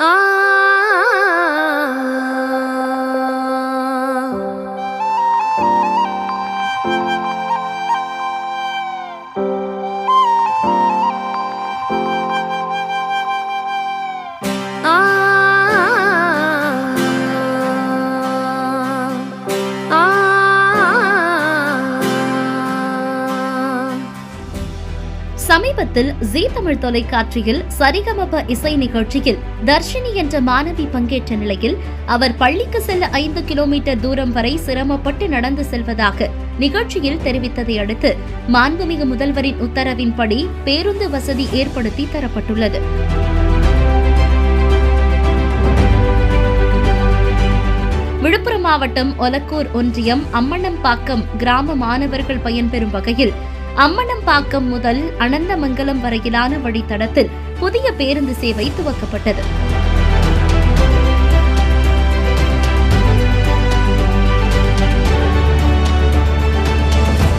Ah. சமீபத்தில் G Tamil தொலைக்காட்சியில் சரிகமப இசை நிகழ்ச்சியில் தர்ஷினி என்ற மாணவி பங்கேற்ற நிலையில் அவர் பள்ளிக்கு செல்ல ஐந்து கிலோமீட்டர் தூரம் வரை சிரமப்பட்டு நடந்து செல்வதாக நிகழ்ச்சியில் தெரிவித்ததை அடுத்து மாண்புமிகு முதல்வரின் உத்தரவின்படி பேருந்து வசதி ஏற்படுத்தி தரப்பட்டுள்ளது. விழுப்புரம் மாவட்டம் ஒலக்கூர் ஒன்றியம் அம்மணம்பாக்கம் கிராம மாணவர்கள் பயன்பெறும் வகையில் அம்மணம்பாக்கம் முதல் அனந்தமங்கலம் வரையிலான வழித்தடத்தில் புதிய பேருந்து சேவை துவக்கப்பட்டது.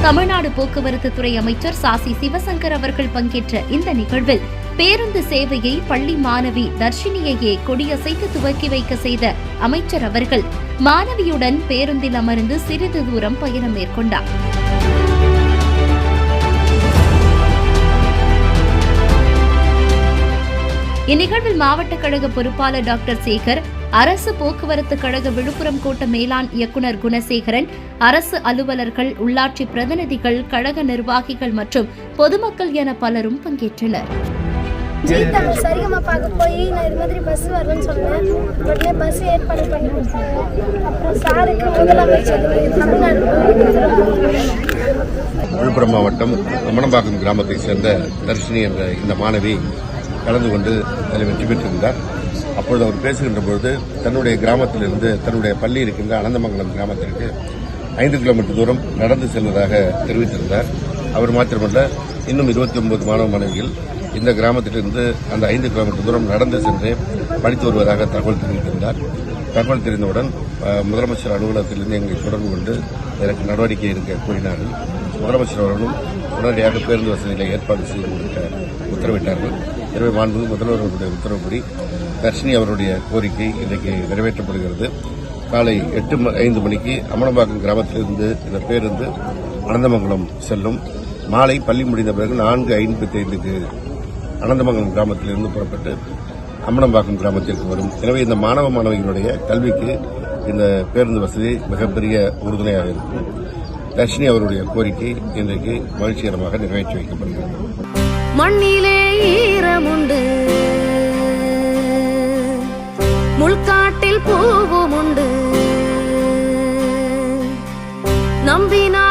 தமிழ்நாடு போக்குவரத்து துறை அமைச்சர் சாசி சிவசங்கர் அவர்கள் பங்கேற்ற இந்த நிகழ்வில் பேருந்து சேவையை பள்ளி மாணவி தர்ஷினியையே கொடியசைத்து துவக்கி வைக்க செய்த அமைச்சர் அவர்கள் மாணவியுடன் பேருந்தில் அமர்ந்து சிறிது தூரம் பயணம் மேற்கொண்டார். இந்நிகழ்வில் மாவட்ட கழக பொறுப்பாளர் டாக்டர் சேகர் அரசு போக்குவரத்து கழக விழுப்புரம் கோட்ட மேலாண் இயக்குநர் குணசேகரன் அரசு அலுவலர்கள் உள்ளாட்சி பிரதிநிதிகள் கழக நிர்வாகிகள் மற்றும் பொதுமக்கள் என பலரும் பங்கேற்றனர். ஜீத்தமிழ் சரிகமா பார்க்க போய் நான் இது மாதிரி பஸ் வரும்னு சொன்னேன். உடனே பஸ் ஏற்பாடு பண்ணி கொடுத்தாங்க அப்புறம் சாருக்கு முதலமைச்சர் தமிழ்நாடு விழுப்புரம் மாவட்டம் அம்மனம்பாக்கம் கிராமத்தை சேர்ந்த தர்ஷினி என்ற இந்த மாணவி கலந்து கொண்டு அதில் வெற்றி பெற்றிருந்தார். அப்பொழுது அவர் பேசுகின்ற பொழுது தன்னுடைய கிராமத்திலிருந்து தன்னுடைய பள்ளி இருக்கின்ற அனந்தமங்கலம் கிராமத்திற்கு ஐந்து கிலோமீட்டர் தூரம் நடந்து செல்வதாக தெரிவித்திருந்தார். அவர் மாத்திரமல்ல இன்னும் இருபத்தி ஒன்பது மாணவ மாணவிகள் இந்த கிராமத்திலிருந்து அந்த ஐந்து கிலோமீட்டர் தூரம் நடந்து சென்று படித்து வருவதாக தகவல் தெரிவித்திருந்தார். தகவல் தெரிந்தவுடன் முதலமைச்சர் அலுவலகத்திலிருந்து எங்களை தொடர்பு கொண்டு எனக்கு நடவடிக்கை எடுக்க கூறினார்கள். முதலமைச்சர் அவர்களும் உடனடியாக பேருந்து வசதிகளை ஏற்பாடு செய்து கொடுக்க உத்தரவிட்டார்கள். எனவே மாண்பு முதல்வர்களுடைய உத்தரவுப்படி தர்ஷினி அவருடைய கோரிக்கை இன்றைக்கு நிறைவேற்றப்படுகிறது. காலை எட்டு ஐந்து மணிக்கு அமலம்பாக்கம் கிராமத்திலிருந்து இந்த பேருந்து அனந்தமங்கலம் செல்லும். மாலை பள்ளி முடிந்த பிறகு நான்கு ஐம்பத்தி ஐந்துக்கு அனந்தமங்கலம் கிராமத்திலிருந்து புறப்பட்டு அம்மனம்பாக்கம் கிராமத்திற்கு வரும். எனவே இந்த மாணவ மாணவிகளுடைய கல்விக்கு இந்த பேருந்து வசதி மிகப்பெரிய உறுதுணையாக இருக்கும். தர்ஷினி அவருடைய கோரிக்கை இன்றைக்கு மகிழ்ச்சிகரமாக நிறைவேற்றி வைக்கப்படுகிறது. மண்ணிலே ஈரமுண்டு முள்காட்டில் பூவும் உண்டு நம்பினார்